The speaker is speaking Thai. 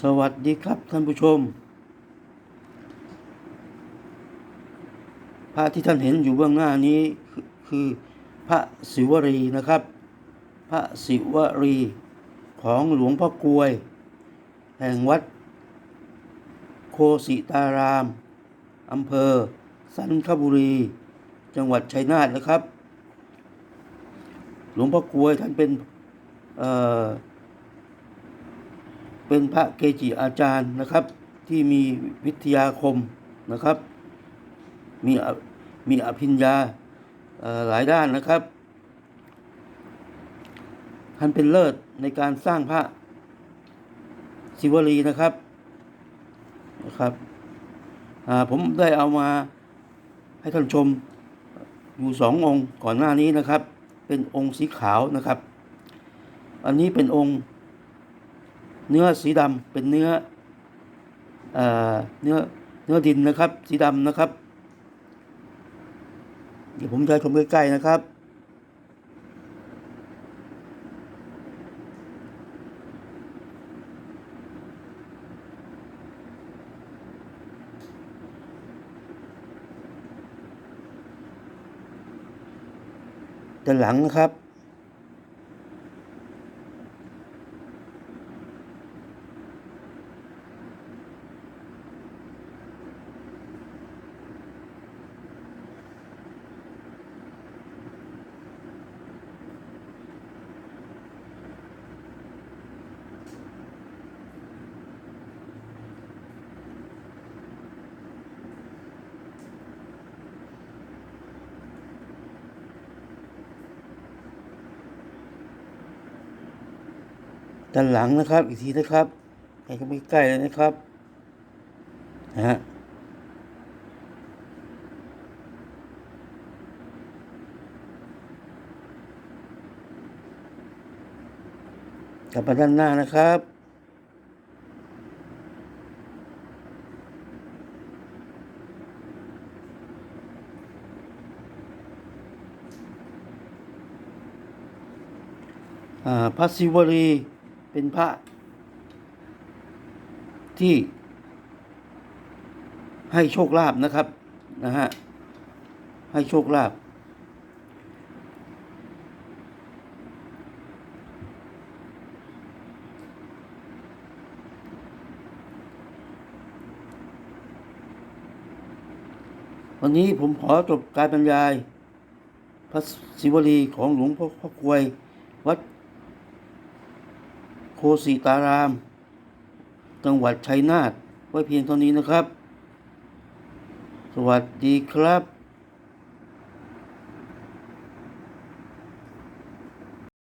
สวัสดีครับท่านผู้ชม พระที่ท่านเห็นอยู่เบื้องหน้านี้คือพระศิวรีนะครับ พระศิวรีของหลวงพ่อกลวย แห่งวัด โคสิตารามอำเภอ สันคบุรี จังหวัดชัยนาทนะครับ หลวงพ่อกลวยท่านเป็นเอ่อ เป็นพระเกจิอาจารย์นะครับ ที่มีวิทยาคมนะครับ มีมีอภิญญาหลายด้านนะครับ ท่านเป็นเลิศในการสร้างพระศิวลีนะครับนะครับผมได้เอามาให้ท่านชมอยู่สององค์ก่อนหน้านี้นะครับ เป็นองค์สีขาวนะครับ อันนี้เป็นองค์ เนื้อสีดำเป็นเนื้อเนื้อเนื้อดินนะครับ สีดำนะครับ เดี๋ยวผมจะชมใกล้ๆนะครับด้านหลังนะครับ ด้านหลังนะครับ อีกทีนะครับใกล้ก็ไม่ใกล้เลยนะครับนะฮะกลับมาด้านหน้านะครับอ่าพระศิวลี เป็นพระที่ให้โชคลาภนะครับนะฮะให้โชคลาภวันนี้ผมขอจบการบรรยาย พระศิวลีของหลวงพ่อพ่อกวย วัด โคสิตาราม จังหวัดชัยนาท ไว้เพียงเท่านี้นะครับ สวัสดีครับ